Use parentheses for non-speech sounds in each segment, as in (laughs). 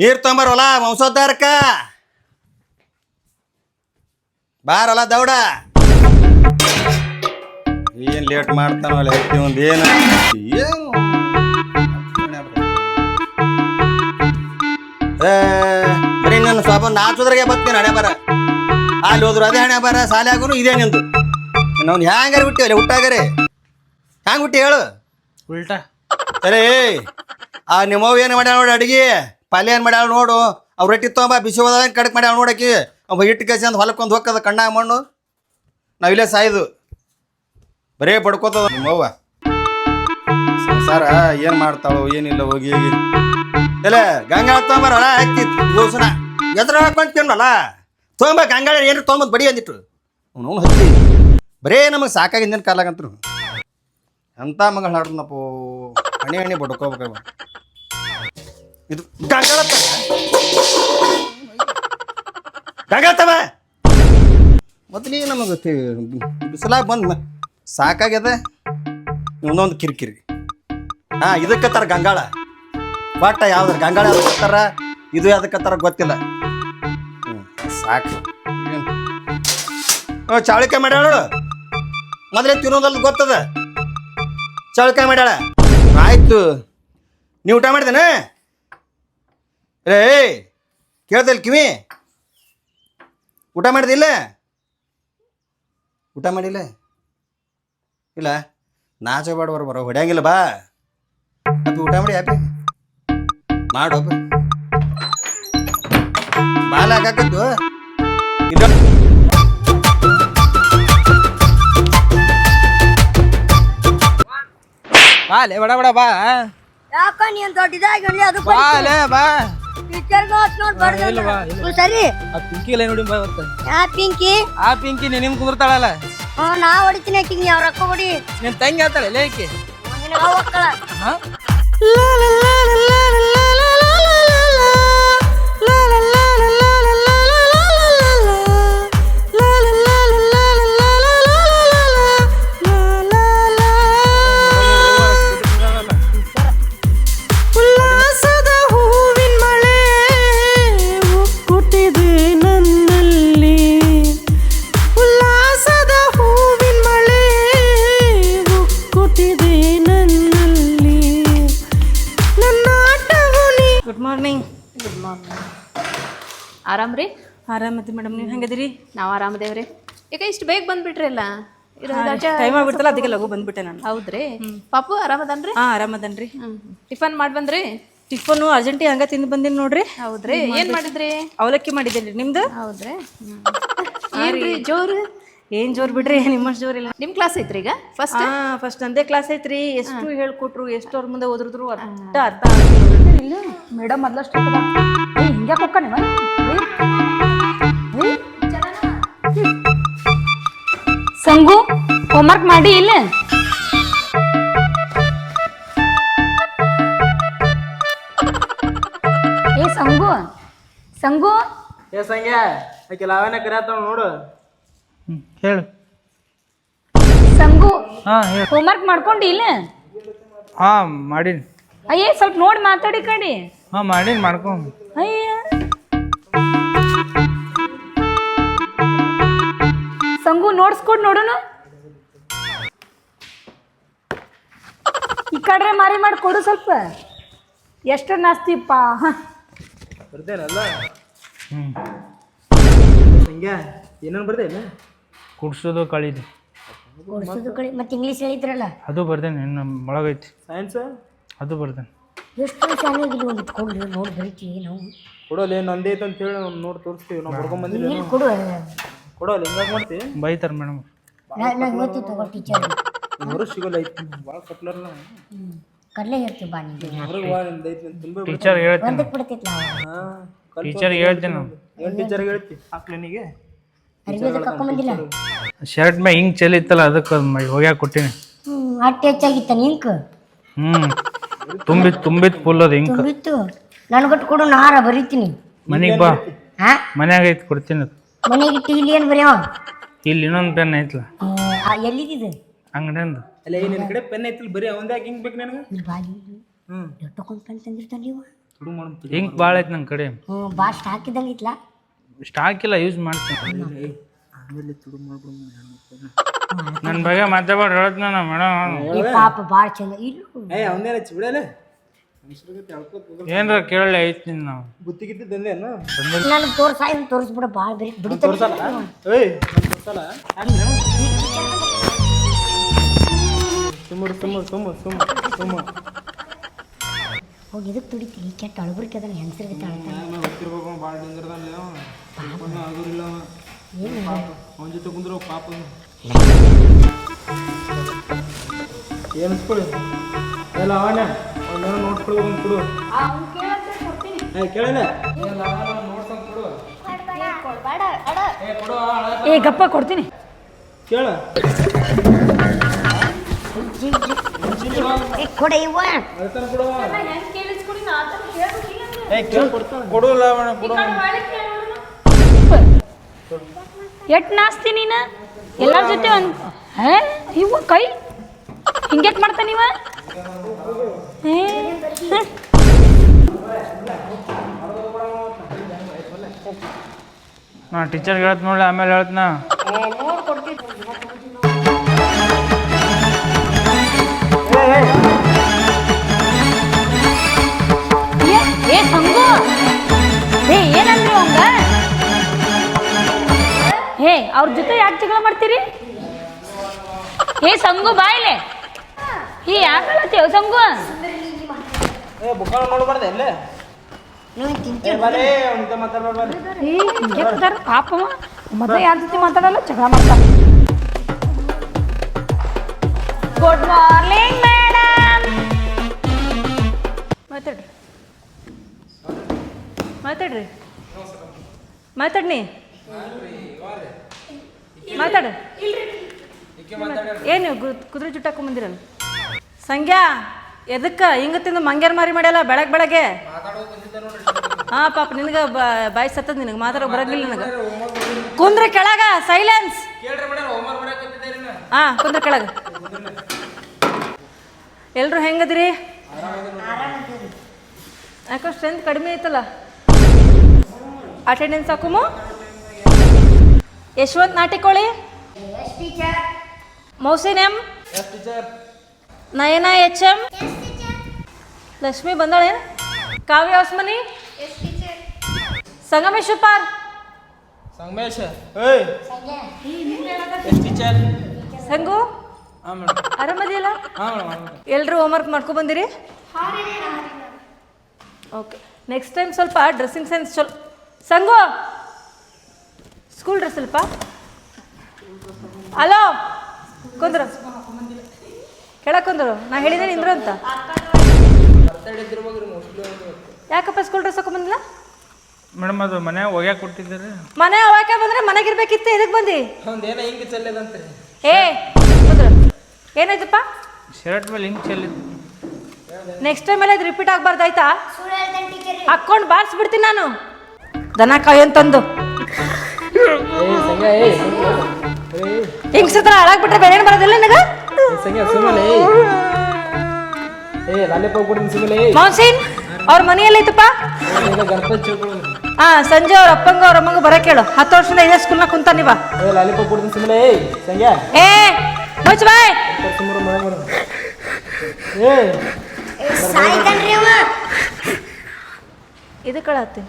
ನೀರು ತೊಂಬರಲ್ಲ ಬಾರ ಬಾರಲ್ಲ ದೌಡ. ಏನ್ ಲೇಟ್ ಮಾಡ್ತಾನಲ್ಲ ಒಂದು ಏನು? ಏನು? ಬರೀ ನನ್ನ ಸ್ವಲ್ಪ ನಾಚೋದ್ರಾಗೆ ಬರ್ತೀನಿ ಹಣೆ ಬರ. ಅಲ್ಲಿ ಹೋದ್ರು ಅದೇ ಹಣೆ ಬರ ಸಾಲೆ ಆಗೋನು ಇದೇ ನಿಂದು. ನಾವ್ ಹ್ಯಾಂಗಾರ ಬಿಟ್ಟಿವಲ್ಲ ಹುಟ್ಟಾಗರೆ? ಹ್ಯಾಂಗ ಬಿಟ್ಟು ಹೇಳು? ಉಲ್ಟಾ. ಅರೇ ಆ ನಿಮ್ಮವ್ ಏನು ಮಾಡ್ಯಾನ ನೋಡಿ ಅಡಿಗೆ? ಪಲ್ಯ ಏನು ಮಾಡ್ಯಾಳ ನೋಡು? ಅವ್ರ ರೊಟ್ಟಿ ತೊಗೊಂಬ, ಬಿಸಿ ಹೋದ ಕಡಕ್ ಮಾಡ್ಯಾಳ ನೋಡಕಿ ಅವ ಹಿಟ್ಟು ಕಸಿ ಅಂತ ಹೊಲಕ್ಕೊಂದು ಹೋಗ್ತದ ಕಣ್ಣಾಗ ಮಣ್ಣು. ನಾವಿಲ್ಲೇ ಸಾಯ್ದು. ಬರೇ ಪಡ್ಕೋತದ ನಿಮ್ಮವ್ವ ಸಂಸಾರ ಏನು ಮಾಡ್ತಾಳೋ ಏನಿಲ್ಲ ಹೋಗಿ ಹೋಗಿ. ಎಲ್ಲ ಗಂಗಾಳ ತೊಗೊಂಬರ ಹಾಕಿ ಗೋಸನ ಎದ್ರ ಹಾಕೊಂಡು ತಿನ್ನಲ್ಲ? ತೊಗೊಂಬ, ಗಂಗಾಳ ಏನು ತೊಗೊಂಬದ್ ಬಡಿ ಅಂದಿಟ್ಟು ಅವ್ನು ಹಚ್ಚಿ ಬರೇ ನಮಗೆ ಸಾಕಾಗಿ ಹಿಂದಿನ ಕಾಲಾಗಂತರು ಎಂತ ಮಗಳು ಹಾಡ್ದನಪ್ಪೋ? ಹಣೆ ಹಣೆ ಬಡ್ಕೋಬೇಕವ ಇದು ಗಂಗಳಪ್ಪ ಗಂಗಾಳತ್ತವ ಮೊದಲೇ ನಮಗೆ ಬಿಸಿಲಾಗ ಬಂದು ಸಾಕಾಗ್ಯದ? ಇನ್ನೊಂದು ಕಿರಿಕಿರಿ. ಹಾಂ ಇದಕ್ಕತ್ತಾರ ಗಂಗಾಳ. ಬಟ್ ಯಾವ್ದಾರ ಗಂಗಾಳ ಯಾವ್ದಕ್ಕತ್ತಾರ ಇದು ಯಾವ್ದಕ್ಕತ್ತಾರ ಗೊತ್ತಿಲ್ಲ. ಸಾಕು. ಏನು? ಚಾವಳಿಕಾಯಿ ಮಾಡ್ಯಾಳ ಮೊದಲೇ ತಿನ್ನೋದಲ್ಲ ಗೊತ್ತದ. ಚಾಳಿಕೆ ಮಾಡ್ಯಾಳ. ಆಯ್ತು. ನೀವು ಊಟ ಮಾಡಿದೇನ? ರೇ ಕೇಳ್ತಲ್ ಕಿವಿ. ಊಟ ಮಾಡಿದಿಲ್ಲ ಊಟ ಮಾಡಿಲ್ಲ? ಇಲ್ಲ. ನಾಚ ಬೇಡ ಬರ ಬರೋ ಹೊಡ್ಯಾಂಗಿಲ್ಲ ಬಾ. ಅಪ್ಪಿ ಊಟ ಮಾಡಿ ಅಪ್ಪಿ. ಮಾಡು ಅಪ್ಪ. ಬಾಲ ಹಾಕತ್ತು ಇದು ಬಾ ಲೇ ಬಡ ಬಡ ಬಾ. ಯಾಕ ನೀನ್ ದೊಡ್ಡದಾಗಿ ಅದು ಬಾಲೆ ಬಾ. ಇಲ್ಲ ಸರಿ. ಆ ಪಿಂಕಿ ಲೈ ನೋಡಿ ಬಾ ಇವತ್ತು ಪಿಂಕಿ ಆ ಪಿಂಕಿ ನೀ ನಿಮ್ ಕುಂದಿರ್ತಾಳಲ್ಲ ಹ್ಮ್, ನಾ ಹೊಡಿತೀನಿ ಆಕಿಗೆ ನೀವ್ ಅವ್ರ ರೊಕ್ಕ ಹೊಡಿ. ನಿನ್ ತಂಗಿ ಹೇಳ್ತಾಳೆ ಲೇ ಆಕಿ ನಿನಗ್ ಅವ್ ಒಕ್ಕಳ. ಹಾ? ಆರಾಮತಿ ಮೇಡಮ್ ನೀವು ಹೆಂಗದಿರಿ? ನಾವು ಆರಾಮದೇವ್ರಿ ಈಗ ಇಷ್ಟು ಬೇಗ ಬಂದ್ಬಿಟ್ರಲ್ಲ ಇರೋ ರಜಾ ಟೈಮ್ ಆಗ್ಬಿಡ್ತಲ್ಲ ಅದಕ್ಕೆ ಲಘು ಬಂದ್ಬಿಟ್ಟೆ ನಾನು. ಹೌದ್ರಿ. ಪಾಪು ಆರಾಮದನ್ರಿ ಹಾಂ ಆರಾಮದನ್ರಿ ಟಿಫನ್ ಮಾಡಿ ಬಂದ್ರಿ? ಟಿಫನು ಅರ್ಜೆಂಟಿ ಹಂಗ ತಿಂದು ಬಂದೀನಿ ನೋಡ್ರಿ. ಹೌದ್ರಿ. ಏನ್ ಮಾಡಿದ್ರಿ? ಅವಲಕ್ಕಿ ಮಾಡಿದ್ದೇನೆ ನಿಮ್ದು? ಹೌದ್ರಿ. (laughs) ಏನ್ರಿ ಜೋರು? ಏನ್ ಜೋರ್ ಬಿಡ್ರಿ ನಿಮ್ಮಷ್ಟು ಜೋರ್ ಇಲ್ಲ. ನಿಮ್ ಕ್ಲಾಸ್ ಐತ್ರಿ ಈಗ? ಫಸ್ಟ್ ಫಸ್ಟ್ ಅಂದೇ ಕ್ಲಾಸ್ ಐತ್ರಿ. ಎಷ್ಟು ಹೇಳ್ಕೊಟ್ರು ಎಷ್ಟು ಅವ್ರ ಮುಂದೆ ಓದಿದ್ರು ಅರ್ಥ ಅರ್ಥ ಮೇಡಮ್ ಮೊದ್ಲಷ್ಟು ಹಿಂಗ್ಯಾಕೆ ನೀವ ಸಂಗು ಹೋಮ್ವರ್ಕ್ ಮಾಡಿ ಇಲ್ಲ? ಏ ಸಂಗು ಸಂಗು? ಏ ಸಂಗೆ ಆಕಿ ಲಾವಣ್ಯ ಕರಿಯಾತಾಳ ನೋಡು. ಹೇಳು. ಸಂಗು ಹಾ ಹೇಳು. ಹೋಮ್ವರ್ಕ್ ಮಾಡ್ಕೊಂಡಿ ಇಲ್ಲ? ಹಾ ಮಾಡೀನಿ. ಅಯ್ಯೇ ಸ್ವಲ್ಪ ನೋಡಿ ಮಾತಾಡಿ ಕಡಿ. ಹಾ ಮಾಡೀನಿ ಮಾಡ್ಕೊಂಡು ಅಯ್ಯ ಸಂಗು ನೋಡ್ಸ್ಕೊಡ್ ನೋಡೋಣ ಈ ಕಡ್ರೆ ಮಾರಿ ಮಾಡಿ ಕೊಡು ಸ್ವಲ್ಪ. ಎಷ್ಟು ನಾಸ್ತಿಪ್ಪ ಬರ್ದೇನಲ್ಲ ಸಂಗ್ಯ ಏನೇನು ಬರ್ದೇನೆ ಕುಡ್ಸೋದು ಕಳಿದು. ಮತ್ತೆ ಇಂಗ್ಲೀಷ್ ಹೇಳಿದ್ರಲ್ಲ? ಅದು ಬರ್ದೇನೆ ಇನ್ನು ಒಳಗೈತಿ. ಸೈನ್ಸ್ ಅದು ಬರ್ದೇನೆ ಎಷ್ಟು ಚೆನ್ನಾಗಿ ಒಂದು ಇಟ್ಕೊಂಡು? ನೋಡಿ ಬರೀತೀವಿ ನಾವು. ಕೊಡೋಲ್ಲ ಏನು ನಂದೇ ಐತೆ ಅಂತ ಹೇಳಿ ನೋಡಿ ತೋರಿಸ್ತೀವಿ. ನಾವು ಬರ್ಕೊಂಡ್ ಕೊಡು ಕೊಡು ಕೊಡೋಲ್ಲ ಹಿಂಗಾಗಿ ಮಾಡ್ತಿ ಬೈತಾರ ಮೇಡಮ್. ನಾನು ಇವತ್ತು ತಗೋ ಟೀಚರ್ ಹೊರ ಸಿಗೋಲ್ಲ ಐತಿ ಭಾಳ ಕಡ್ಲೆ ಹೇಳ್ತೀವಿ ಬಾ ಟೀಚರ್ ಹೇಳ್ತೀನಿ. ಒಂದಕ್ಕೆ ಬಿಡ್ತೈತಿ ನಾವು. ಟೀಚರ್ ಹೇಳ್ತೀನಿ ಏನು ಟೀಚರ್ ಹೇಳ್ತಿ? ಹಾಕ್ಲಿನಿಗೆ? ಅರಿವಿದ ಕರ್ಕೊಂಬಂದಿಲ್ಲ ಶರ್ಟ್ ಮ್ಯಾಗ ಹಿಂಗೆ ಚೆಲ್ಲಿತ್ತಲ್ಲ ಅದಕ್ಕೆ ಹೋಗ್ಯಾಕ ಕೊಟ್ಟಿನಿ. ಅಟ್ಟೆ ಹೆಚ್ಚಾಗಿತ್ತ ನಿಂಕ? ಹ್ಞೂ ತುಂಬಿತ್ ತುಂಬಿತ್ ಫುಲ್ ಅದು ಹಿಂಗೆ ತುಂಬಿತ್ತು. ನನಗೊಟ್ಟು ಕೊಡು ನಾರ ಬರೀತೀನಿ. ಮನೆಗೆ ಬಾ. ಹಾ ಮನ್ಯಾಗ ಐತಿ ಕೊಡ್ತೀನಿ ಅದು. ಮನೆಗೆ ಇಟ್ಟು ಇಲ್ಲಿ ಏನು ಬರೀ ಇಲ್ಲಿ ಇನ್ನೊಂದು ಪೆನ್ ಐತ್ಲ. ಎಲ್ಲಿದ್ದಿದೆ ಅಂಗಡಿಯಿಂದ. ಅಲ್ಲ ನಿನ್ನ ಕಡೆ ಪೆನ್ ಐತಿಲ್ಲ ಬರೀ ಅವಂದೇ ಹಿಂಗ್ ಬೇಕು ನನಗೆ? ಇಲ್ಲಿ ಬಾಲಿ ಹ್ಞೂ ತಗೊಂಡು ಪೆನ್ ತಂದಿರ್ತಾನೆ ನೀವು ಇಂಕ್ ಭಾಳ ಐತಿ ನನ್ನ ಕಡೆ. ಹ್ಞೂ ಭಾಳ ಸ್ಟಾಕ್ ಇದ್ದಂಗೆ ಇತ್ಲಾ ಸ್ಟಾಕ್ ಇಲ್ಲ ಯೂಸ್ ಮಾಡ್ತೀನಿ. ನನ್ನ ಬಗ್ಗೆ ಮಾತಾಡ್ಬೇಡ ಹೇಳ್ತೀನಿ ನಾನು ಮೇಡಮ್. ಈ ಪಾಪ ಭಾಳ ಚಂದ ಇಲ್ಲ. ಏ ಅವನೇನ ಚಿಬಿಡಲ್ಲ ಏನ್ರ ಕೇಳಲಿ ಐತಿ ನಾವು. ಬುತ್ತಿ ಗಿತ್ತಿ ತೋರ್ಸ ತೋರಿಸ್ಬಿಡ ಭಾಳ ಬಿಡಿ ಏಯ್ ತೋರ್ಸಲ್ಲ? ಸುಮ್ಮರು ಸುಮ್ಮ ಸುಮ್ಮ ಸುಮ್ಮ ಸುಮ್ಮ ಹೋಗಿ ಇದಕ್ಕೆ ತುಡಿತೀನಿ ಕೆಟ್ಟ ಅಳಬರಿಕೆ ಅದನ್ನ ಹೆಂಗಸರಿಗೆ ತಾಳ್ತಾನೆ ಗೊತ್ತಿರ್ಬೇಕು ಭಾಳ ಏನು ಅವನ ಜೊತೆ ಕುಂದ್ರು ಪಾಪ ಏನು ಎಲ್ಲ ಅವನೇ? ಅವನೇನೋ ನೋಡ್ಕೊಳ್ಬೇಕು ಒಂದು ಕೊಡು. ಏ ಕೇಳಲ್ಲ ಏ ಗಪ್ಪ ಕೊಡ್ತೀನಿ. ಕೇಳ. ಎಟ್ ನಾಸ್ತಿ ನೀನ? ಎಲ್ಲರ ಜೊತೆ ಒಂದ್ ಹೇ ಇವು ಕೈ? ಹಿಂಗೆ ಮಾಡ್ತಾನಿವ. ನಾ ಟೀಚರ್ ಹೇಳತ್ ನೋಡ್ಲಿ ಆಮೇಲೆ ಹೇಳ್ತೀನ? ಏ, ಸಂಗು! ಹೇ ಅವ್ರ ಜೊತೆ ಯಾಕೆ ಜಗಳ ಮಾಡ್ತೀರಿ? ಏ ಸಂಗು ಬಾಯ್ಲೆ. ಯಾಕೆ ಯಾಕಲ್ಲತ್ತೇವ್ ಸಂಗು? ಏ ಬುಕ್ಕಾಳ ನೋಡ್ಬಾರ್ದು ಎಲ್ಲೇ ಪಾಪವ ಯಾರ ಜೊತೆ ಮಾತಾಡಲ್ಲ ಜಗಳ ಮಾಡ್ತಾನೆ. ಗುಡ್ ಮಾರ್ನಿಂಗ್ ಮೇಡಮ್ ಮಾತಾಡ್ರಿ. ಮಾತಾಡ್ರಿ. ಮಾತಾಡ್ನಿ. ಮಾತಾಡ. ಏನು ಕುದುರೆ ಜುಟ್ಟಾಕೊಂಡ್ ಬಂದಿರಲ್ಲ? ಸಂಗ್ಯಾ ಎದಕ್ಕ? ಹಿಂಗ ತಿಂದು ಮಂಗ್ಯಾರ ಮಾರಿ ಮಾಡ್ಯಲ್ಲ ಬೆಳಗ್ಗೆ? ಬೆಳಗ್ಗೆ ಹಾ ಪಾಪ ನಿನಗೆ ಬಾಯಿ ಸತ್ತದ ನಿನಗೆ ಮಾತಾಡೋ ಬರಂಗಿಲ್ಲ ನನಗೆ. ಕುಂದ್ರ ಕೆಳಗ ಸೈಲೆನ್ಸ್ ಹಾ ಕುಂದ್ರ ಕೆಳಗ. ಎಲ್ರು ಹೆಂಗದ್ರಿ? ಯಾಕೋ ಸ್ಟ್ರೆಂತ್ ಕಡಿಮೆ ಐತಲ್ಲ? ಅಟೆಂಡೆನ್ಸ್ ಹಾಕುಮು Yashwant ನಾಟಿಕೋಳಿ? Mohsin M? Nayana H M? Lakshmi ಬಂದಾಳೆ Kavya Hosmani Sangamesh ಪಾರ್ ಸಂಗಮೇಶ ಏಯ್! ಟೀಚರ್? ಸಂಗು? ಹಾಂ ಮೇಡಮ್. ಆರಾಮದಿಯಲ್ಲ? ಹಾಂ ಮೇಡಮ್ ಎಲ್ರು ಹೋಮ್ವರ್ಕ್ ಮಾಡ್ಕೊ ಬಂದಿರಿ? ಓಕೆ ನೆಕ್ಸ್ಟ್ ಟೈಮ್ ಸ್ವಲ್ಪ ಡ್ರೆಸ್ಸಿಂಗ್ ಸೆನ್ಸ್ ಚಲೋ ಸಂಗು! ಸ್ಕೂಲ್ ಡ್ರೆಸ್ ಸ್ವಲ್ಪ ಅಲೋ ಕುಂದ್ರು. ಕೆಳಗೆ ಕುಂದ್ರು. ನಾ ಹೇಳಿದೆ ಇಂದ್ರು ಅಂತ. ಯಾಕಪ್ಪ ಸ್ಕೂಲ್ ಡ್ರೆಸ್ ಹಾಕೊಂಡ್ ಬಂದಿಲ್ಲ? ಮೇಡಮ್ ಅದು ಮನೆ ಹೋಗ್ಯಾಕ ಕೊಟ್ಟಿದ್ದಾರೆ. ಮನೆ ಹೋಗ್ಯಾಕ ಬಂದ್ರೆ ಮನೆಗಿರ್ಬೇಕಿತ್ತು ಇದಕ್ಕೆ ಬಂದಿ? ಒಂದೇನೋ ಹಿಂಗೆ ಚೆಲ್ಲದಂತೆ. ಏ ಏನಾಯ್ತಪ್ಪ? ಶರ್ಟ್ ಮೇಲೆ ಹಿಂಗೆ ಚೆಲ್ಲಿದ್ದು. ನೆಕ್ಸ್ಟ್ ಟೈಮ್ ಎಲ್ಲ ಇದು ರಿಪೀಟ್ ಆಗಬಾರ್ದು ಆಯ್ತಾ? ಹಾಕ್ಕೊಂಡು ಬಾರಿಸ್ಬಿಡ್ತೀನಿ ನಾನು. ದನ ಕಾಯಿ ಅಂತಂದು ಹಿಂಗ್ ಸತ್ರ ಹಾಳಾಗ್ಬಿಟ್ರೆ ಬೇರೆ ಬರೋದಿಲ್ಲ ನನಗೆ? ಏಯ್ ಲಾಲಿಪಾಪ್ ಮೌನ್ಸಿನ್ ಅವ್ರ ಮನೆಯಲ್ಲೈತಪ್ಪ? ಗಣಪತಿ ಚೌಕಳು ಹಾ ಸಂಜೆ ಅವ್ರ ಅಪ್ಪಂಗ ಅವ್ರ ಅಮ್ಮಂಗ ಬರಕ್ ಹೇಳು. ಹತ್ತು ವರ್ಷದಿಂದ ಇದೇ ಸ್ಕೂಲ್ನಾಗ ಕುಂತ ನೀವ. ಏ ಲಾಲಿಪಾಪ್ ಕೊಡ್ತೀನಿ ಸುಮ್ಮನೆ ಏಯ್ ಸಂಗ ಏ ಮುಚ್ಚ ಬಾಯ್. ಸುಮ್ಮನೆ ಮಳೆ ಮಾಡು ಏಯ್ ಸಾಯ್ತಾನ್ರಿ ಅವ ಇದು ಕಳತ್ತೆ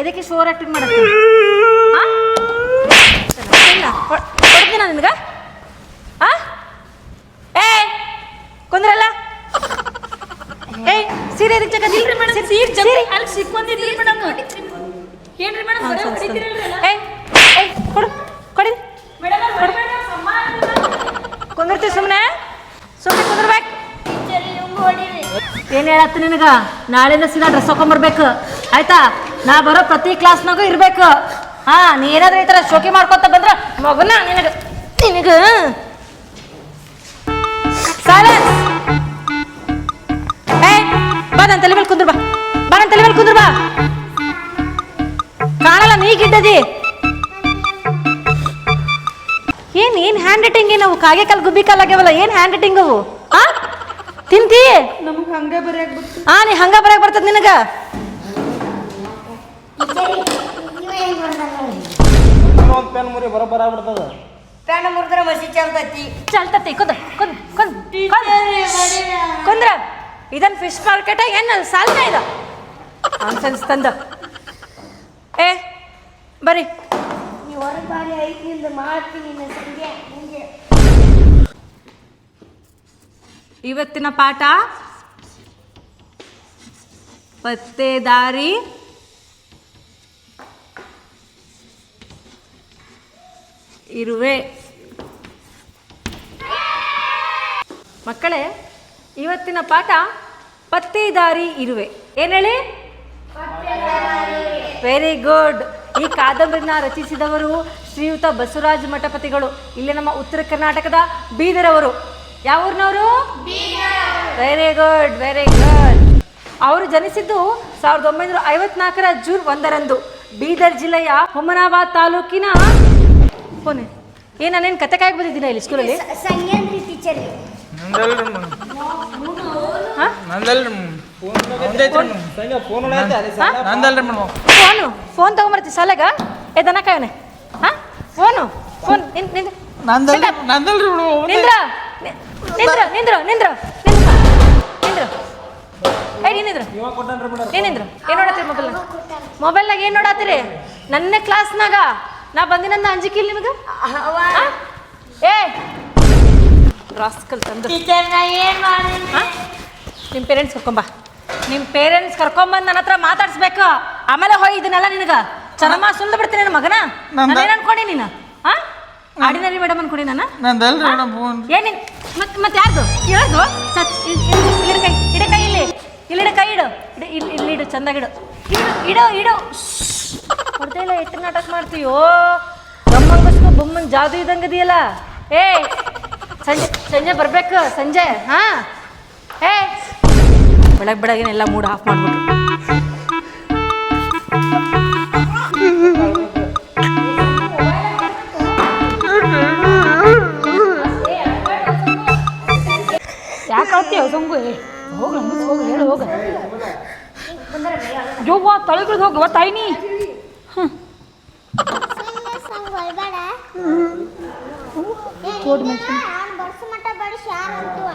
ಎದಕ್ಕೆ ಶೋರ್ ಆಕ್ಟಿಂಗ್ ಮಾಡತ್ತೆ? ಕೊಡ್ತೀನ ನಿನ್ಗ? ಆ? ಏ ಕುಂದ್ರಲ್ಲ? ಏ ಸೀರೆ ಎದಕ್ಕೆ ಜಗ ನಿಲ್ರಿ ಮೇಡಮ್? ಸೀರೆ ಸೀರೆ ಅಲ್ಲಿ ಸಿಕ್ಕೊಂದಿದ್ರಿ ಮೇಡಮ್ ಏನ್ರಿ ಮೇಡಮ್ ಏಯ್ ಏಯ್ ಕೊಡು ಕೊಡಿ. ಕುಂದಿರ್ತೀವಿ ಸುಮ್ಮನೆ ಸುಮ್ಮನೆ ಕುಂದಿರ್ಬೇಕು. ಏನ್ ಹೇಳತ್ತ ನಿನಗ? ನಾಳೆನ ಸೀದಾ ಡ್ರೆಸ್ ಹಾಕೊಂಡ್ಬರ್ಬೇಕು ಆಯ್ತಾ? ನಾ ಬರೋ ಪ್ರತಿ ಕ್ಲಾಸ್ನಾಗೂ ಇರ್ಬೇಕು. ಹಾ ನೀ ಏನಾದ್ರೂ ಈ ತರ ಶೋಕಿ ಮಾಡ್ಕೊತ ಬಂದ್ರ ಮಗನ ನಿನಗ ನಿನಗ ಸೈಲೆನ್ಸ್! ತಲೆ ಮೇಲೆ ಕುಂದ್ರ ಬಾ. ಕಾಣಲ್ಲ ನೀ ಗಿಡ್ಡದಿ ಏನ್ ಏನ್ ಹ್ಯಾಂಡ್ ರೈಟಿಂಗ್ ಏನವು ಕಾಗೆ ಕಾಲ್ ಗುಬ್ಬಿ ಕಾಲ್ ಆಗ್ಯಾವಲ್ಲ ಏನ್ ಹ್ಯಾಂಡ್ ರೈಟಿಂಗ್ ಅವು? ಆ? ತಿಂತಿ? ನಮಗೆ ಹಂಗ ಬರೆಯಕ್ ಆ ನೀ ಹಂಗ ಬರ್ಯಾಗ ಬರ್ತದ ನಿನಗ? ಪೆನ್ ಮುರಿ ಬರೋಬ್ಬರ ಆಗ್ಬಿಡ್ತದ. ಪ್ಯಾನ ಮುರಿದ್ರೆ ಮಸಿ ಚಲ್ತತಿ. ಚಲ್ತತಿ ಕುಂದ್ರ ಕುಂದ್ ಕುಂದ್ ಕುಂದ್ರ. ಇದನ್ ಫಿಶ್ ಮಾರ್ಕೆಟ್ ಏನು ಸಾಲ್ತಾ ಇದು? ನಾನ್ಸೆನ್ಸ್ ತಂದ ಏ ಬರ್ರಿ. ನೀವು ಹೊರಗೆ ಬಾರಿ ಐತಿನಿಂದ ಮಾಡ್ತೀನಿ ಸಂಜೆ ಮುಂಜೆ ಇವತ್ತಿನ ಪಾಠ? ಪತ್ತೆದಾರಿ ಇರುವೆ. ಮಕ್ಕಳೇ ಇವತ್ತಿನ ಪಾಠ ಪತ್ತೇದಾರಿ ಇರುವೆ. ಏನೇಳಿ ಹೇಳಿ? ವೆರಿ ಗುಡ್ ಈ ಕಾದಂಬರಿನ ರಚಿಸಿದವರು ಶ್ರೀಯುತ ಬಸವರಾಜ ಮಠಪತಿಗಳು. ಇಲ್ಲಿ ನಮ್ಮ ಉತ್ತರ ಕರ್ನಾಟಕದ ಬೀದರವರು. ಅವರು ಊರಿನವರು? ವೆರಿ ಗುಡ್ ವೆರಿ ಗುಡ್ ಅವರು ಜನಿಸಿದ್ದು ಸಾವಿರದ ಒಂಬೈನೂರ ಐವತ್ನಾಲ್ಕರ ಜೂನ್ ಒಂದರಂದು. ಬೀದರ್ ಜಿಲ್ಲೆಯ ಹೊಮನಾಬಾದ್ ತಾಲೂಕಿನ ಫೋನೆ. ಏ ನಾನೇನು ಕತೆ ಕಾಯಕ್ ಬಂದಿದ್ದೀನ ಇಲ್ಲಿ ಸ್ಕೂಲಲ್ಲಿ ಸಂಗೇಂದ್ರಿ ಟೀಚರ್ ಹಾ? ನಂದಲ್ರಿ ಫೋನ್ ಮೇಡಮ್. ಫೋನು ಫೋನ್ ತಗೊಂಬರ್ತಿ ಸಾಲಾಗ ಏ ದನ ಕಾಯವನೆ ಹಾ? ಫೋನು ಫೋನ್ ನಿನ್ ನಂದಲ್ರಿ ನಿಂದ್ರ ನಿಂದ್ರ ನಿಂದ್ರ ನಿಂದ್ರ ನಿಂದ್ರ ನಿಂದ್ರ. ಏ ನಿಂದ್ರ. ನೀ ನಿಂದ್ರ. ಏನ್ ನೋಡತ್ತೀರಿ ಮೊಬೈಲ್ನಾಗ? ಮೊಬೈಲ್ನಾಗ ಏನ್ ನೋಡತ್ತೀರಿ? ನನ್ನ ಕ್ಲಾಸ್ನಾಗ ನಾ ಬಂದಿನಂದ ಅಂಜಿಕಿಲ್ ನಿಮಗೆ? ಏ! ರಾಸ್ಕಲ್ ತಂದು. ಟೀಚರ್ ನಾ ಏನು ಮಾಡಿ ನಿಮ್ಮ ಪೇರೆಂಟ್ಸ್ ಕರ್ಕೊಂಬ ನಿಮ್ಮ ಪೇರೆಂಟ್ಸ್ ಕರ್ಕೊಂಬಂದು ನನ್ನ ಹತ್ರ ಮಾತಾಡ್ಸ್ಬೇಕು. ಆಮೇಲೆ ಹೋಯ್ ಇದನ್ನೆಲ್ಲ ನಿನಗ. ಚರಮ ಸುಲ್ದು ಬಿಡ್ತೀನಿ ನನ್ನ ಮಗನ. ನಂದ- ನಾನು ಅನ್ಕೊಂಡಿ ನೀನು? ಹಾ ಆರ್ಡಿನರಿ ಮೇಡಮ್ ಅನ್ಕೊಂಡಿ ನಾನು? ನಂದಲ್ರಿ ಮೇಡಮ್ ಫೋನ್ ಏನ್ ಮತ್ ಮತ್ತೆ ಯಾರ್ದು? ಯಾರ್ದು ಚಚ್ ಇಲ್- ಇಲ್- ಇಲ್ಲಿಡು ಕೈ ಇಡ ಕೈ ಇಲ್ಲಿ. ಇಲ್ಲಿಡ ಕೈ ಇಡು. ಇಡು ಇಲ್ಲಿ ಇಲ್ಲಿ ಇಡು. ಚಂದಾಗಿಡು ಇಡು ಇಡು. ಇಡು ಹೊಡ್ದೇ ಇಲ್ಲ ಎಷ್ಟು ನಾಟಕ ಮಾಡ್ತೀಯೋ? ಬ್ರಹ್ಮಂಗಸ್ಕು ಬೊಮ್ಮನ್ ಜಾದು ಇದ್ದಂಗದಿಯಲ್ಲ ಏ ಸಂಜೆ ಸಂಜೆ ಬರ್ಬೇಕು ಸಂಜೆ ಹಾ? ಏ ಬೆಳಗ್ಗೆ ಬೆಳಗ್ಗೆ ಎಲ್ಲ ಮೂಡ್ ಆಫ್ ಮಾಡ್ಬಿಟ್ರು. ಯಾಕೆ ಅಳ್ತೀಯ ಸಂಗು? ಹೋಗ ಹೋಗ, ಹೇಳು, ಹೋಗ. ಜೋಗ ತಳಗಿಳಿದು ಹೋಗ ತಾಯಿನಿ. ಅಂತೀವ?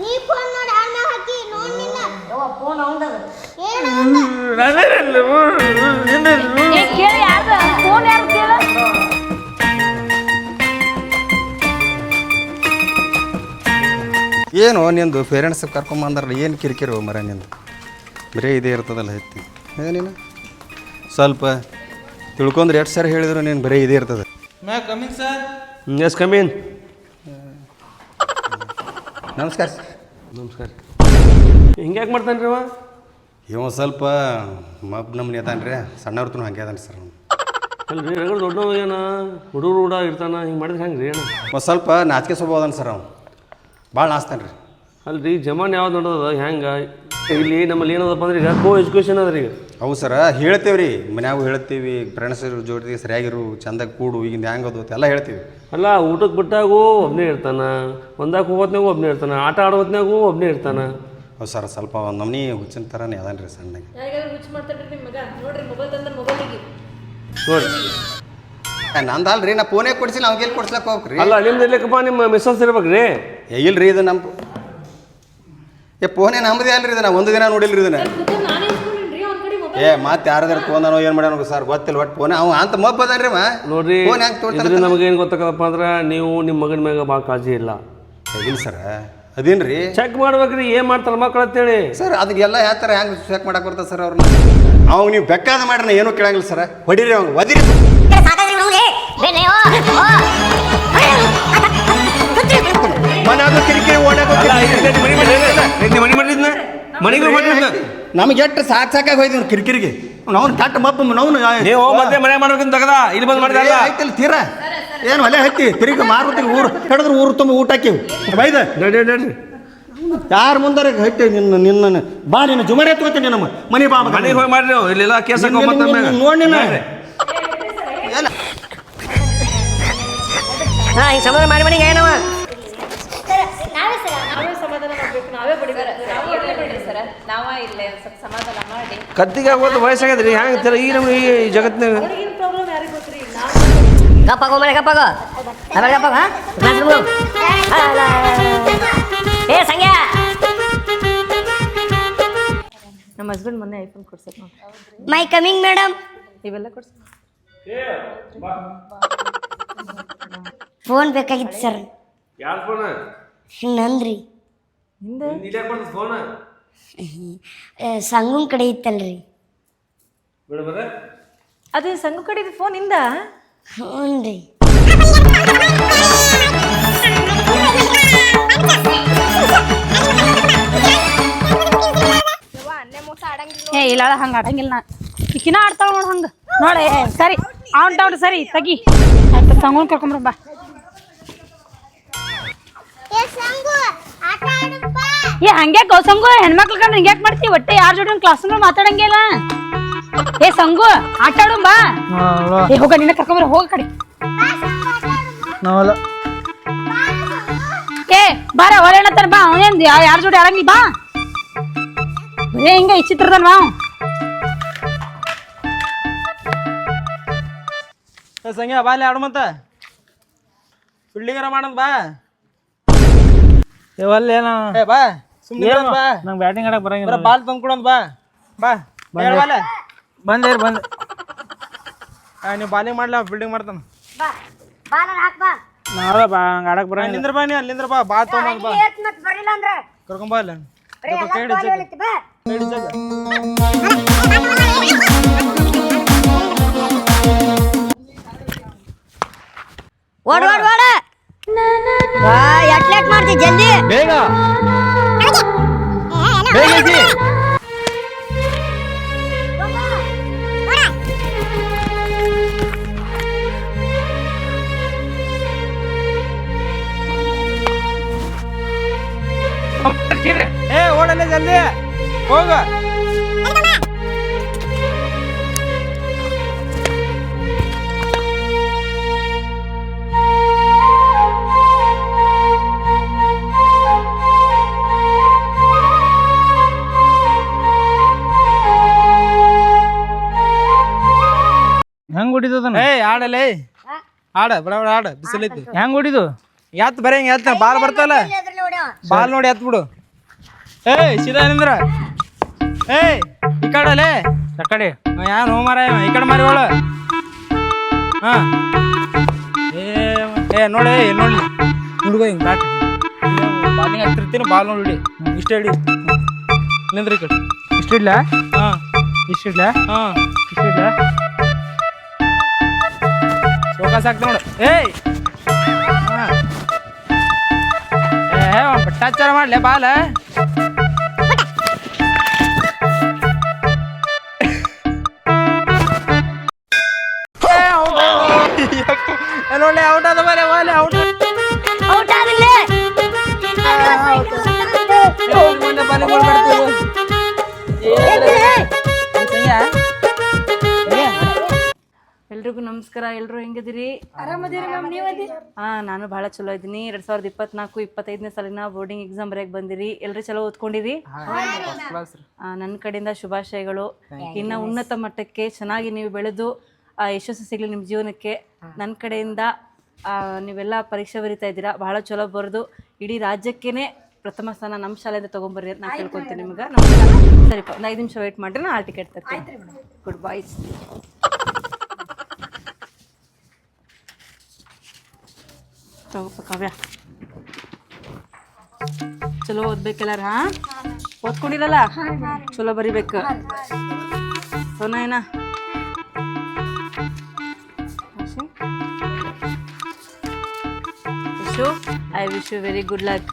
ನೀ ಫೋನ್ ನೋಡಿ ಆಳ್ನ ಹಾಕಿ ನೋಡ್ನಿಲ್ಲ ಫೋನ್ ಅವಂದದ ಏನು ಏ ಕೇಳಿ ಯಾರ್ದ ಫೋನ್ ಯಾರು ಕೇಳ ಏನು ನಿಂದು ಪೇರೆಂಟ್ಸ್ ಕರ್ಕೊಂಬಂದಾರಲ್ಲ ಏನು ಕಿರಿಕಿರಿ ಮರ ನಿಂದು? ಬರೀ ಇದೇ ಇರ್ತದಲ್ಲ ಹೆಚ್ಚು ಏನೇನು ಸ್ವಲ್ಪ ತಿಳ್ಕೊಂಡ್ರೆ ಎಷ್ಟು ಸರಿ ಹೇಳಿದ್ರು ನೀನು ಬರೀ ಇದೇ ಇರ್ತದೆ. ಕಮಿಂಗ್ ಸರ್ ಎಸ್ ಕಮೀನ್ ನಮಸ್ಕಾರ ನಮಸ್ಕಾರ. ನಮಸ್ಕಾರ ಹಿಂಗ್ಯಾಕೆ ಮಾಡ್ತಾನೆ ರೀ ಅವ? ಇವ ಸ್ವಲ್ಪ ಮಬ್ ನಮ್ನಿ ಅದಾನ ರೀ ಸಣ್ಣವ್ರತೂ ಹಂಗೆ ಅದಾನ ಸರ್ ಅವ್ನು. ರೀ ರಗಡ್ ದೊಡ್ಡವ ಏನ? ಹುಡುಗರು ಹುಡ ಇರ್ತಾನ ಹಿಂಗೆ ಮಾಡಿದ್ರೆ ಹೆಂಗೆ ರೀ ಏನ ಒಂದು ಸ್ವಲ್ಪ ನಾಚಿಕೆ ಸ್ವಭಾವ ಅದಾನ ಸರ್ ಅವ್ನು. ಭಾಳ ನಾಚ್ತಾನೆ ರೀ ಅಲ್ರಿ ಜಮಾನ್ ಯಾವ್ದು ನೋಡೋದ ಹೆಂಗೆ? ಇಲ್ಲಿ ನಮ್ಮಲ್ಲಿ ಏನದಪ್ಪ ಅಂದ್ರೆ ಈಗ ಕೋ ಎಜುಕೇಷನ್ ಅದ ರೀ ಈಗ. ಹೌದು ಸರ ಹೇಳ್ತೇವೆ ರೀ ಮನ್ಯಾಗೂ ಹೇಳ್ತೀವಿ ಫ್ರೆಂಡ್ಸ್ ಜೋಡಿ ಸರಿಯಾಗಿರು ಚಂದಾಗಿ ಕೂಡು ಈಗಿಂದ ಹೆಂಗದು ಎಲ್ಲ ಹೇಳ್ತೀವಿ. ಅಲ್ಲ ಊಟಕ್ಕೆ ಬಿಟ್ಟಾಗೂ ಒಬ್ಬನೇ ಇರ್ತಾನ ಒಂದಾಕ ಹೋಗೋತ್ನಾಗೂ ಒಬ್ಬನೇ ಇರ್ತಾನ ಆಟ ಆಡೋತ್ನಾಗೂ ಒಬ್ಬನೇ ಇರ್ತಾನ. ಹೌದು ಸರ್ ಸ್ವಲ್ಪ ಒಂದು ನಮ್ನಿ ಹುಚ್ಚಿನ ಥರನೇ ಅದಾನ ರೀ ಸಣ್ಣಗೆ. ಯಾರಿಗಾದ್ರು ಹುಚ್ಚು ಮಾಡ್ತಾನ್ರಿ ನಿಮ್ಮ ಮಗ. ನೋಡ್ರಿ ಮೊಬೈಲ್ ತಂದ್ರೆ ಮೊಬೈಲಿಗೆ ನೋಡಿ ನಂದಲ್ರಿ ನಾ ಫೋನೇ ಕೊಡ್ಸಿ ನಾವು ಎಲ್ಲಿ ಕೊಡ್ಸ್ಲಕ್ಕೆ ಹೋಗ್ರಿ ಅಲ್ಲ ನಿಮ್ದು ಇರ್ಲಿಕ್ಕಪ್ಪ ನಿಮ್ಮ ಮಿಸ್ಸಸ್ ಇರ್ಬೇಕ್ರಿ? ಏ ಇಲ್ರಿ ಇದು ನಮ್ಮ ಏ ಫೋನೇ ನಮ್ಮದೇ ಅಲ್ರಿ ಇದನ್ನ. ಒಂದು ದಿನ ನೋಡಿಲ್ರಿ ಇದನ್ನ. ಅವ್ನ ಏ ಮತ್ತೆ ಯಾರಾದ್ರೆ ಫೋನೋ ಏನು ಮಾಡ್ಯಾನ ಸರ್? ಗೊತ್ತಿಲ್ಲ ಒಟ್ಟು ಫೋನ್ ಅವ ಅಂತ ಮಬ್ಬ ಅದಾನ್ರಿ ಅವ. ನೋಡ್ರಿ ಫೋನ್ ಯಾಕೆ ತೊಗೊಳ್ತಾರೆ ನಮಗೆ ಏನು ಗೊತ್ತಾಗದಪ್ಪ ಅಂದ್ರೆ ನೀವು ನಿಮ್ಮ ಮಗನ ಮ್ಯಾಗ ಭಾಳ ಕಾಳಜಿ ಇಲ್ಲ. ಇಲ್ಲ ಸರ್. ಅದೇನ್ರಿ? ಚೆಕ್ ಮಾಡ್ಬೇಕ್ರಿ ಏನ್ ಮಾಡ್ತಾರ ಮಕ್ಳು ಅಂತೇಳಿ. ಸರ್ ಅದಕ್ಕೆಲ್ಲ ಯಾವ ಥರ ಹೆಂಗೆ ಚೆಕ್ ಮಾಡಕ್ ಬರ್ತದೆ ಸರ್ ಅವ್ರನ್ನ? ಅವ್ ನೀವು ಬೆಕ್ಕಾದ ಮಾಡ್ರಿ ಏನು ಏನೂ ಕೇಳಂಗಿಲ್ಲ ಸರ್. ಹೊಡಿರಿ ಅವ್ನು ಒದಿರಿ ಮನ್ಯಾಗ ಕಿರಿಕಿರಿ ಓಣ್ಯಾಗ ಕಿರಿಕಿರಿ ಮನಿ ಮಾಡಿದ್ನ ಮನೆಗೆ ಮಾಡಿದ್ನ ನಮ್ಗೆ ಎಷ್ಟು ಸಾಕು ಸಾಕಾಗಿ ಹೋಯ್ತು ಕಿರಿಕಿರಿಗೆ. ಅವ್ನು ಕಟ್ಟ ಮಪ್ಪ ಅವ್ನು ನೀವು ಮತ್ತೆ ಮನೆ ಮಾಡ್ಬೇಕಂತ ತಗದ? ಇಲ್ಲಿ ಬಂದು ಮಾಡಿದ ಆಯ್ತಲ್ಲ ತೀರ. ಏನು ಒಲೆ ಹತ್ತಿ? ತಿರುಗಿ ಮಾರುತಿಗೆ ಊರು. ಹಿಡಿದ್ರೆ ಊರು ತುಂಬ ಊಟ ಹಾಕಿವು. ಬೈದ? ನಡಿ ನಡಿ ಯಾರು ಮುಂದಾರ ಹತ್ತಿ ನಿನ್ನ ನಿನ್ನ ಬಾ ನಿನ್ನ ಜುಮರೆ ಎತ್ಕೋತೀನಿ ನಮ್ಮ ಮನೆ. ಬಾ ಮನೆ ಹೋಗಿ ಮಾಡ್ರಿ ನೀವು ಇಲ್ಲೆಲ್ಲ ಕೇಸ್ ನೋಡಿ. ಹಾ ಈ ಸಮಾಧಾನ ಮಾಡಿ ಮನೆಗೆ ಏನವ ನಾವೇ ಸರ ನಾವೇ ಸಮಾಧಾನ ಮಾಡ್ಬೇಕು ನಾವೇ ಬಡಿಬೇಕು. ನಾವೇ ಬಿಡ್ರಿ ಸರ ನಾವ ಇಲ್ಲೇ ಸ್ವಲ್ಪ ಸಮಾಧಾನ ಮಾಡಿ. ಕತ್ತಿಗೆ ಆಗೋದು ವಯಸ್ಸಾಗ್ಯದ್ರಿ ಹ್ಯಾಂಗೆ ಈ ನಮ್ಗೆ ಈ ಜಗತ್ತಿನಾಗ? ಅವ್ರಿಗೇನು ಪ್ರಾಬ್ಲಮ್ ಯಾರಿಗೆ ಗೊತ್ತ್ರಿ? ನಾವು ಗಪ್ಪಾಗೋ ಮನೆ ಗಪ್ಪಾಗೋ ಆಮೇಲೆ ರೂಮ್ ಏ ಸಂಗ್ಯಾ ನಮ್ಮ ಹಸ್ಬೆಂಡ್ ಮೊನ್ನೆ ಐಫೋನ್ ಕೊಡ್ಸಕ್ ನೋಡಿ ಮೈ ಕಮಿಂಗ್ ಮೇಡಮ್ ಇವೆಲ್ಲ ಕೊಡ್ಸ ಫೋನ್ ಬೇಕಾಗಿತ್ತು ಸರ್ ಯಾರು ಫೋನ ನಂದ್ರಿ. ಹಿಂದೆ ಫೋನ. ಸಂಗುನ್ ಕಡೆ ಇತ್ತಲ್ರಿ. ಬಿಡು ಬರ ಅದು ಸಂಘ ಕಡೆ ಫೋನ್ ಇಂದ ಹ್ಞೂ ರೀ ಏ ಇಲ್ಲ ಹಂಗ ಆಡಂಗಿಲ್ಲ ನಾ. ಇಕ್ಕಿನ ಆಡ್ತಾಳ ನೋಡ್ ಹಂಗ. ನೋಡಿ ಸರಿ. ಅವ್ನ್ ಸರಿ ತಗಿ. ಆಯ್ತು ಸಂಗುನ್ ಕರ್ಕೊಂಬರ ಬಾ. ಏ ಹಂಗೆ ಕೌಸಂಗು ಹೆಣ್ಮಕ್ಳು ಕಂಡು ಹಿಂಗ್ಯಾಕ್ ಮಾಡ್ತಿ? ಒಟ್ಟೆ ಯಾರ ಜೋಡಿ ಕ್ಲಾಸ್ ಮಾತಾಡಂಗಿಲ್ಲ ಏ ಸಂಗು ಆಟಾಡು ಬಾ. ಏ ಹೋಗ ನಿನ್ನ ಕರ್ಕೊಂಬರ ಹೋಗ ಕಡೆ. ನಾವಲ್ಲ. ಏ ಬಾರ ಒಳ್ಳೆ ಬಾ ಅವನೇನ್ ಯಾರ ಜೋಡಿ ಆಡಂಗಿಲ್ಲ ಬಾ. ಬರೇ ಹಿಂಗ ಈ ಚಿತ್ರದನ್ ಬಾ. ಸಂಗ್ಯಾ ಬಾಲಿ ಆಡು ಮತ್ತ. ಫೀಲ್ಡಿಂಗರ ಮಾಡೋದು ಬಾ. ಇವಲ್ಲೇನ ಏ ಬಾ ಸುಮ್ಮನೆ ಬಾ. ನಂಗೆ ಬ್ಯಾಟಿಂಗ್ ಆಡಕ್ ಬರಂಗಿಲ್ಲ ಬರ ಬಾಲ್ ತಂದ್ಕೊಡೋದು ಬಾ. ಬಾ ಹೇಳ್ ಬಾಲೆ. ಬಂದೆ ಬಂದೆ. ಆ, ನೀವು ಬಾಲಿಂಗ್ ಮಾಡ್ಲ ಬಿಲ್ಡಿಂಗ್ ಮಾಡ್ತಾನ? ಬಾ ಬಾಲ ಹಾಕ್ ಬಾ. ನಾವೇ ಬಾ ಹಂಗೆ ಆಡಕ್ ಬರಂಗಿಲ್ಲ. ಅಲ್ಲಿಂದ್ರ ಬಾ ನೀ ಅಲ್ಲಿಂದ್ರ ಬಾ ತೊಗೊಂಡ್ ಇಲ್ಲ ಬಾಲ್ ಬಾ. ಓಡ್ ಓಡ್ ಓಡ. ಬಾ ಎಟ್ ಲೇಟ್ ಮಾಡ್ತಿ ಜಲ್ದಿ ಬೇಗ ಬೇಗ ಐತಿ. ಏ ಓಡಲ್ಲ ಜಲ್ದಿ ಹೋಗ ಏ ಆಡಲೇ. ಆಡ ಬಡ ಬಡ ಆಡ. ಬಿಸಿಲೈತಿ. ಹೆಂಗ್ ಹೊಡಿದು? ಎತ್ ಬರೀ ಹಿಂಗೆ ಎತ್ತ? ಬಾಲ್ ಬರ್ತಲ್ಲ? ಬಾಲ್ ನೋಡಿ ಎತ್ ಬಿಡು. ಏಯ್ ಸೀದಾ ನಿಂದ್ರ. ಏಯ್ ಈ ಕಡಲೇ. ಆ ಕಡೆ ಯಾರು ಹೋ ಮಾರ ಈ ಕಡೆ ಮಾರಿ ಒಳ ಹಾ ಏ ಏ ನೋಡಿ ನೋಡಿ ಹುಡುಗ ಹಿಂಗೆ ಬ್ಯಾಟ್ ಬಾಲಿಂಗ್ ಹತ್ತಿರ್ತೀನಿ ಬಾಲ್ ನೋಡಿ. ಇಷ್ಟ ಹಿಡಿ ನಿಂದ್ರಿ ಈ ಕಡೆ. ಇಷ್ಟ ಹಾ ಇಷ್ಟಿಡ್ಲ ಹಾ ಇಷ್ಟಿಡ್ಲ ಸೋಕಾಸ್ ಆಗ್ತಾವ ನೋಡು ಏಯ್ ಹಾ. ಏ ಒಂದು ಬಟ್ಟಾಚಾರ ಮಾಡ್ಲೆ ಬಾಲ ನೋಡ್ಲೆ ಔಟ್ ಅದ ಎಲ್ರು ಹೆಂಗಿದಿರಿ ಆರಾಮದಿರಿ ಮ್ಯಾಮ್ ನೀವದಿ ಹಾ ನಾನು ಬಹಳ ಚಲೋ ಇದ್ದೀನಿ. ಎರಡ್ ಸಾವಿರದ ಇಪ್ಪತ್ನಾಲ್ಕು ಇಪ್ಪತ್ತೈದನೇ ಸಾಲಿನ ಬೋರ್ಡಿಂಗ್ ಎಕ್ಸಾಮ್ ಬರೆಯಕ್ ಬಂದಿರಿ. ಎಲ್ಲರೂ ಚಲೋ ಓದ್ಕೊಂಡಿರಿ? ಆ, ನನ್ನ ಕಡೆಯಿಂದ ಶುಭಾಶಯಗಳು. ಇನ್ನ ಉನ್ನತ ಮಟ್ಟಕ್ಕೆ ಚೆನ್ನಾಗಿ ನೀವು ಬೆಳೆದು ಆ, ಯಶಸ್ಸು ಸಿಗ್ಲಿ ನಿಮ್ಮ ಜೀವನಕ್ಕೆ. ನನ್ನ ಕಡೆಯಿಂದ ಆ, ನೀವೆಲ್ಲ ಪರೀಕ್ಷೆ ಬರಿತಾ ಇದ್ದೀರಾ? ಬಹಳ ಚಲೋ ಬರೆದು ಇಡೀ ರಾಜ್ಯಕ್ಕೇನೆ ಪ್ರಥಮ ಸ್ಥಾನ ನಮ್ಮ ಶಾಲೆಯಿಂದ ತಗೊಂಬರ್ರಿ ಅಂತ ನಾನು ಕೇಳ್ಕೊತೀನಿ ನಿಮ್ಗೆ. ಸರಿ ಸರಿಪ್ಪ ಒಂದು ಐದು ನಿಮಿಷ ವೆಯ್ಟ್ ಮಾಡಿರಿ ನಾನು ಆಲ್ ಟಿಕೆಟ್ ತರ್ತೀನಿ. ಗುಡ್ ಬಾಯ್ಸ್ ತಗೋಪ್ಪ ಕಾವ್ಯ ಚಲೋ ಓದ್ಬೇಕೆಲ್ಲಾರ ಹಾ ಓದ್ಕೊಂಡಿರಲ್ಲ ಚಲೋ ಬರಿಬೇಕು ಸೋನಾ ಏನ I wish you very good luck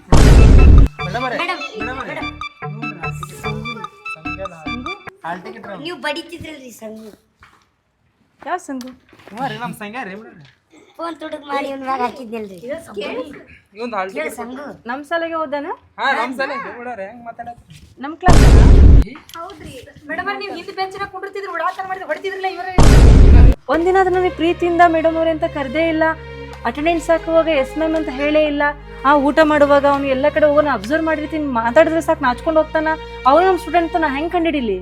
ನೀವು ಬಡಿತಿದ್ರಲ್ರಿ ಸಂಗು ಯಾವ ಸಂಗು ನಮ್ಮ ಸಂಗ್ಯಾ ರೀ ಫೋನ್ ತುಡುಗ್ ಮಾಡಿ ಇವ್ನ ಮ್ಯಾಗ ಹಾಕಿದ್ನಲ್ರಿ. ಇವಂದು ಹೇಳು ಸಂಗು. ನಮ್ಮ ಶಾಲೆಗೆ ಹೋದಾನ? ಹಾ ನಮ್ಮ ಸಲ ಬಿಡೋರೆ ಹೆಂಗ್ ಮಾತಾಡತ್ರಿ ನಮ್ಮ ಕ್ಲಾಸ್ ಒಂದಿನ ಅದನ್ನ ನನಗೆ ಪ್ರೀತಿಯಿಂದ ಮೇಡಮ್ ಅವ್ರೆ ಅಂತ ಕರೆದೇ ಇಲ್ಲ. ಅಟೆಂಡೆನ್ಸ್ ಹಾಕುವಾಗ ಎಸ್ ಮ್ಯಾಮ್ ಅಂತ ಹೇಳೇ ಇಲ್ಲ. ಆ ಊಟ ಮಾಡುವಾಗ ಅವ್ನು ಎಲ್ಲ ಕಡೆ ಹೋಗೋಣ ಅಬ್ಸರ್ವ್ ಮಾಡಿರ್ತೀನಿ. ಮಾತಾಡಿದ್ರೆ ಸಾಕು ನಾಚ್ಕೊಂಡು ಹೋಗ್ತಾನ. ಅವ್ರು ನಮ್ಮ ಸ್ಟೂಡೆಂಟ್ ನಾ ಹೆಂಗೆ ಕಂಡಿಡಿಲಿ?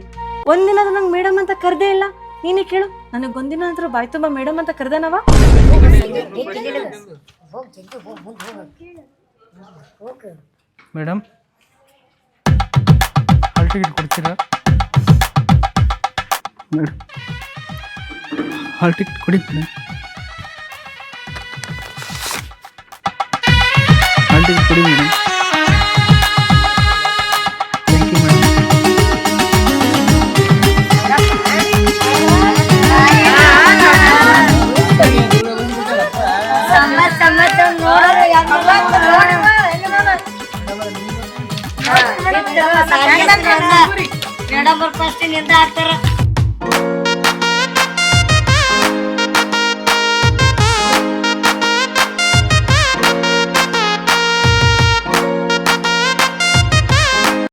ಒಂದಿನ ನಂಗೆ ಮೇಡಮ್ ಅಂತ ಕರೆದೇ ಇಲ್ಲ. ನೀನೇ ಕೇಳು. ನನಗೆ ಒಂದಿನ ಅಂದ್ರೆ ಬಾಯ್ ತುಂಬ ಮೇಡಮ್ ಅಂತ ಕರೆದನವ? ಮೇಡಮ್, ಹಾಲ್ ಟಿಕೆಟ್ ಕೊಡ್ತೀರಾ? ಮೇಡಮ್ ಹಾಲ್ ಟಿಕೆಟ್ ಕೊಡಿ ಹಾಲ್ ಟಿಕೆಟ್ ಕೊಡಿ ಮೇಡಮ್. ಮೇಡಮ್ ಫಸ್ಟ್ನಿಂದ ಹಾಕ್ತಾರ